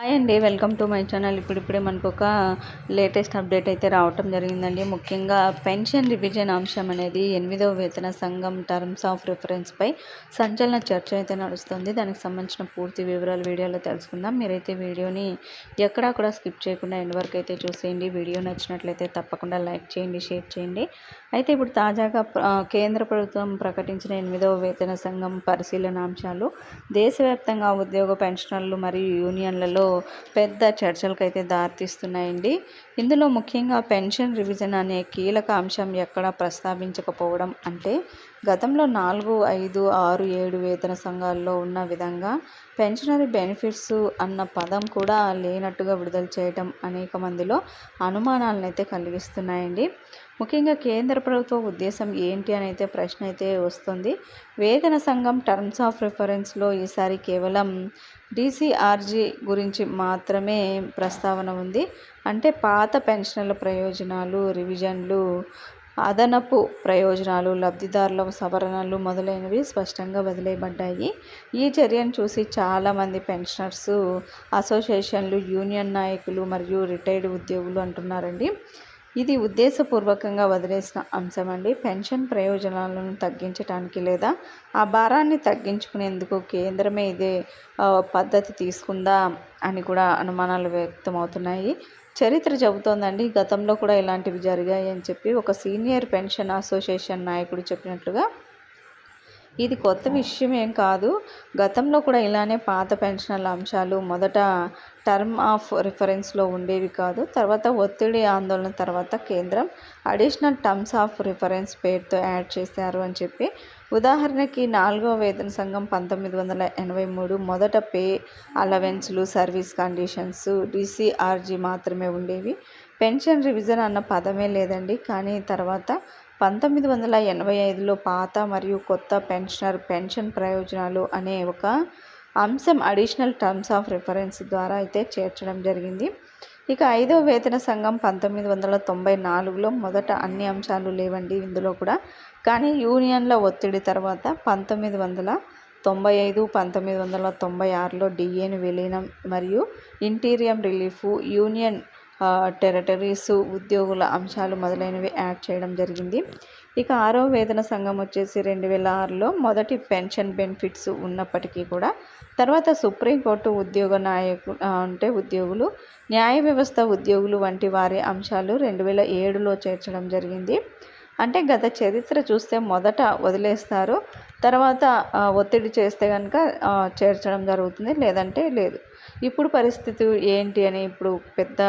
Hi అండి welcome to my channel. ఇప్పుడిప్పుడే మనకు ఒక లేటెస్ట్ అప్డేట్ అయితే రావటం జరిగిందండి. ముఖ్యంగా పెన్షన్ రివిజన్ అంశం అనేది ఎనిమిదవ వేతన సంఘం టర్మ్స్ ఆఫ్ రిఫరెన్స్పై సంచలన చర్చ అయితే నడుస్తుంది. దానికి సంబంధించిన పూర్తి వివరాలు వీడియోలో తెలుసుకుందాం. మీరైతే వీడియోని ఎక్కడా కూడా స్కిప్ చేయకుండా ఎండ్ వరకు అయితే చూసేయండి. వీడియో నచ్చినట్లయితే తప్పకుండా లైక్ చేయండి షేర్ చేయండి. అయితే ఇప్పుడు తాజాగా కేంద్ర ప్రభుత్వం ప్రకటించిన ఎనిమిదవ వేతన సంఘం పరిశీలన అంశాలు దేశవ్యాప్తంగా ఉద్యోగ పెన్షనర్లు మరియు యూనియన్లలో పెద్ద చర్చలకు అయితే దారితీస్తున్నాయండి. ఇందులో ముఖ్యంగా పెన్షన్ రివిజన్ అనే కీలక అంశం ఎక్కడా ప్రస్తావించకపోవడం అంటే గతంలో నాలుగు ఐదు ఆరు ఏడు వేతన సంఘాల్లో ఉన్న విధంగా పెన్షనరీ బెనిఫిట్స్ అన్న పదం కూడా లేనట్టుగా విడుదల చేయటం అనేక మందిలో అనుమానాలను అయితే కలిగిస్తున్నాయండి. ముఖ్యంగా కేంద్ర ప్రభుత్వ ఉద్దేశం ఏంటి అని అయితే ప్రశ్న అయితే వస్తుంది. వేతన సంఘం టర్మ్స్ ఆఫ్ రిఫరెన్స్లో ఈసారి కేవలం డీసీఆర్జీ గురించి మాత్రమే ప్రస్తావన ఉంది. అంటే పాత పెన్షన్ల ప్రయోజనాలు రివిజన్లు అదనపు ప్రయోజనాలు లబ్ధిదారుల సవరణలు మొదలైనవి స్పష్టంగా వదిలేయబడ్డాయి. ఈ చర్యను చూసి చాలామంది పెన్షనర్స్ అసోసియేషన్లు యూనియన్ నాయకులు మరియు రిటైర్డ్ ఉద్యోగులు అంటున్నారండి. ఇది ఉద్దేశపూర్వకంగా వదిలేసిన అంశం అండి పెన్షన్ ప్రయోజనాలను తగ్గించడానికి లేదా ఆ భారాన్ని తగ్గించుకునేందుకు కేంద్రమే ఇదే పద్ధతి తీసుకుందా అని కూడా అనుమానాలు వ్యక్తమవుతున్నాయి. చరిత్ర చెబుతోందండి గతంలో కూడా ఇలాంటివి జరిగాయి అని చెప్పి ఒక సీనియర్ పెన్షన్ అసోసియేషన్ నాయకుడు చెప్పినట్లుగా ఇది కొత్త విషయం ఏం కాదు. గతంలో కూడా ఇలానే పాత పెన్షన్ల అంశాలు మొదట టర్మ్ ఆఫ్ రిఫరెన్స్లో ఉండేవి కాదు. తర్వాత ఒత్తిడి ఆందోళన తర్వాత కేంద్రం అడిషనల్ టర్మ్స్ ఆఫ్ రిఫరెన్స్ పేరుతో యాడ్ చేశారు అని చెప్పి ఉదాహరణకి నాలుగవ వేతన సంఘం పంతొమ్మిది వందల ఎనభై మూడు మొదట పే అలవెన్స్లు సర్వీస్ కండిషన్స్ డిసిఆర్జీ మాత్రమే ఉండేవి. పెన్షన్ రివిజన్ అన్న పదమే లేదండి. కానీ తర్వాత పంతొమ్మిది వందల ఎనభై ఐదులో పాత మరియు కొత్త పెన్షనర్ పెన్షన్ ప్రయోజనాలు అనే ఒక అంశం అడిషనల్ టర్మ్స్ ఆఫ్ రిఫరెన్స్ ద్వారా అయితే చేర్చడం జరిగింది. ఇక ఐదో వేతన సంఘం పంతొమ్మిది వందల తొంభై నాలుగులో మొదట అన్ని అంశాలు లేవండి ఇందులో కూడా. కానీ యూనియన్ల ఒత్తిడి తర్వాత పంతొమ్మిది వందల తొంభై ఐదు పంతొమ్మిది వందల తొంభై ఆరులో డిఏను విలీనం మరియు ఇంటీరియం రిలీఫ్ యూనియన్ టెరిటరీస్ ఉద్యోగుల అంశాలు మొదలైనవి యాడ్ చేయడం జరిగింది. ఇక ఆరో వేతన సంఘం వచ్చేసి రెండు వేల ఆరులో మొదటి పెన్షన్ బెనిఫిట్స్ ఉన్నప్పటికీ కూడా తర్వాత సుప్రీంకోర్టు ఉద్యోగ నాయకు అంటే ఉద్యోగులు న్యాయ వ్యవస్థ ఉద్యోగులు వంటి వారి అంశాలు రెండు వేల ఏడులో చేర్చడం జరిగింది. అంటే గత చరిత్ర చూస్తే మొదట వదిలేస్తారు తర్వాత ఒత్తిడి చేస్తే కనుక చేర్చడం జరుగుతుంది లేదంటే లేదు. ఇప్పుడు పరిస్థితి ఏంటి అని ఇప్పుడు పెద్ద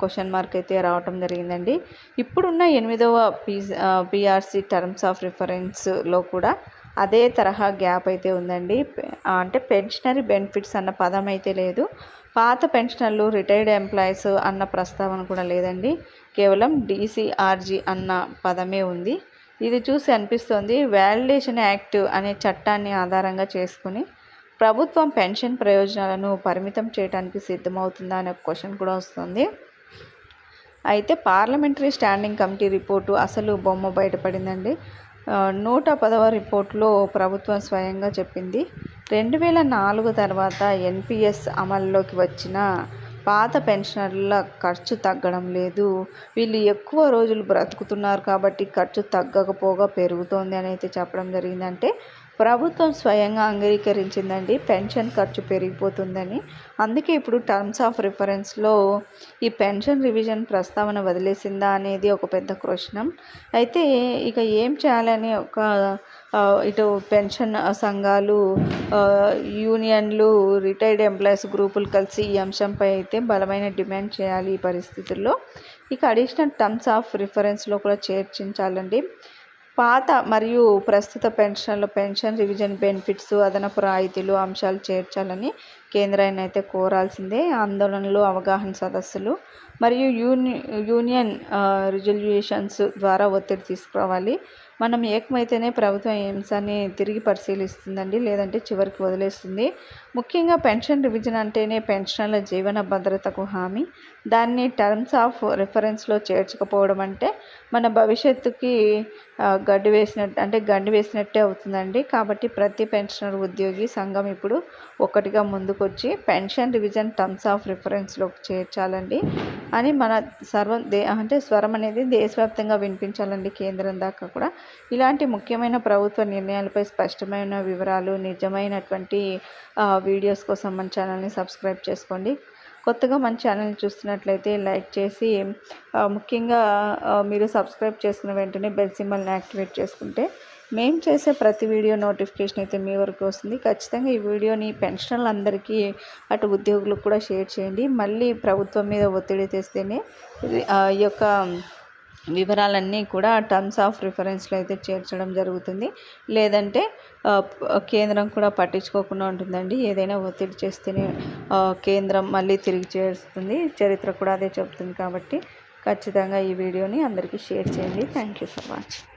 క్వశ్చన్ మార్క్ అయితే రావటం జరిగిందండి. ఇప్పుడున్న ఎనిమిదవ పీ పిఆర్సి టర్మ్స్ ఆఫ్ రిఫరెన్స్లో కూడా అదే తరహా గ్యాప్ అయితే ఉందండి. అంటే పెన్షనరీ బెనిఫిట్స్ అన్న పదం అయితే లేదు. పాత పెన్షనర్లు రిటైర్డ్ ఎంప్లాయీస్ అన్న ప్రస్తావన కూడా లేదండి. కేవలం డీసీఆర్జీ అన్న పదమే ఉంది. ఇది చూసి అనిపిస్తోంది వ్యాలిడేషన్ యాక్ట్ అనే చట్టాన్ని ఆధారంగా చేసుకుని ప్రభుత్వం పెన్షన్ ప్రయోజనాలను పరిమితం చేయడానికి సిద్ధమవుతుందా అనే క్వశ్చన్ కూడా వస్తుంది. అయితే పార్లమెంటరీ స్టాండింగ్ కమిటీ రిపోర్టు అసలు బొమ్మ బయటపడిందండి. నూట పదవ రిపోర్టులో ప్రభుత్వం స్వయంగా చెప్పింది. రెండు వేల నాలుగు తర్వాత ఎన్పిఎస్ అమల్లోకి వచ్చిన పాత పెన్షనర్ల ఖర్చు తగ్గడం లేదు. వీళ్ళు ఎక్కువ రోజులు బ్రతుకుతున్నారు కాబట్టి ఖర్చు తగ్గకపోగా పెరుగుతోంది అని అయితే చెప్పడం జరిగిందంటే ప్రభుత్వం స్వయంగా అంగీకరించిందండి. పెన్షన్ ఖర్చు పెరిగిపోతుందని. అందుకే ఇప్పుడు టర్మ్స్ ఆఫ్ రిఫరెన్స్లో ఈ పెన్షన్ రివిజన్ ప్రస్తావన వదిలేసిందా అనేది ఒక పెద్ద క్వశ్చనం. అయితే ఇక ఏం చేయాలని ఒక ఇటు పెన్షన్ సంఘాలు యూనియన్లు రిటైర్డ్ ఎంప్లాయీస్ గ్రూపులు కలిసి ఈ అంశంపై అయితే బలమైన డిమాండ్ చేయాలి ఈ పరిస్థితుల్లో. ఇక అడిషనల్ టర్మ్స్ ఆఫ్ రిఫరెన్స్లో కూడా చేర్చించాలండి. పాత మరియు ప్రస్తుత పెన్షన్లు పెన్షన్ రివిజన్ బెనిఫిట్స్ అదనపు రాయితీలు అంశాలు చేర్చాలని కేంద్రాన్ని అయితే కోరాల్సిందే. ఆందోళనలు అవగాహన సదస్సులు మరియు యూని యూనియన్ రిజల్యూషన్స్ ద్వారా ఒత్తిడి తీసుకురావాలి మనం ఏకమైతేనే ప్రభుత్వం ఈ అంశాన్ని తిరిగి పరిశీలిస్తుందండి లేదంటే చివరికి వదిలేస్తుంది. ముఖ్యంగా పెన్షన్ రివిజన్ అంటేనే పెన్షనర్ల జీవన భద్రతకు హామీ. దాన్ని టర్మ్స్ ఆఫ్ రిఫరెన్స్లో చేర్చకపోవడం అంటే మన భవిష్యత్తుకి గడ్డు గడ్డి వేసినట్టు అంటే గండి వేసినట్టే అవుతుందండి. కాబట్టి ప్రతి పెన్షనర్ ఉద్యోగి సంఘం ఇప్పుడు ఒకటిగా ముందుకొచ్చి పెన్షన్ రివిజన్ టర్మ్స్ ఆఫ్ రిఫరెన్స్లోకి చేర్చాలండి. అని మన సర్వ దే అంటే స్వరం అనేది దేశవ్యాప్తంగా వినిపించాలండి కేంద్రం దాకా కూడా. ఇలాంటి ముఖ్యమైన ప్రభుత్వ నిర్ణయాలపై స్పష్టమైన వివరాలు నిజమైనటువంటి వీడియోస్ కోసం మన ఛానల్ని సబ్స్క్రైబ్ చేసుకోండి. కొత్తగా మన ఛానల్ని చూస్తున్నట్లయితే లైక్ చేసి ముఖ్యంగా మీరు సబ్స్క్రైబ్ చేసుకున్న వెంటనే బెల్ సింబల్ని యాక్టివేట్ చేసుకుంటే మేము చేసే ప్రతి వీడియో నోటిఫికేషన్ అయితే మీ వరకు వస్తుంది. ఖచ్చితంగా ఈ వీడియోని పెన్షనర్లందరికీ అటు ఉద్యోగులకు కూడా షేర్ చేయండి. మళ్ళీ ప్రభుత్వం మీద ఒత్తిడి తెస్తేనే ఈ యొక్క వివరాలన్నీ కూడా టర్మ్స్ ఆఫ్ రిఫరెన్స్లో అయితే చేర్చడం జరుగుతుంది. లేదంటే కేంద్రం కూడా పట్టించుకోకుండా ఉంటుందండి. ఏదైనా ఒత్తిడి చేస్తేనే కేంద్రం మళ్ళీ తిరిగి చేస్తుంది చరిత్ర కూడా అదే చెబుతుంది కాబట్టి ఖచ్చితంగా ఈ వీడియోని అందరికీ షేర్ చేయండి. Thank you for watching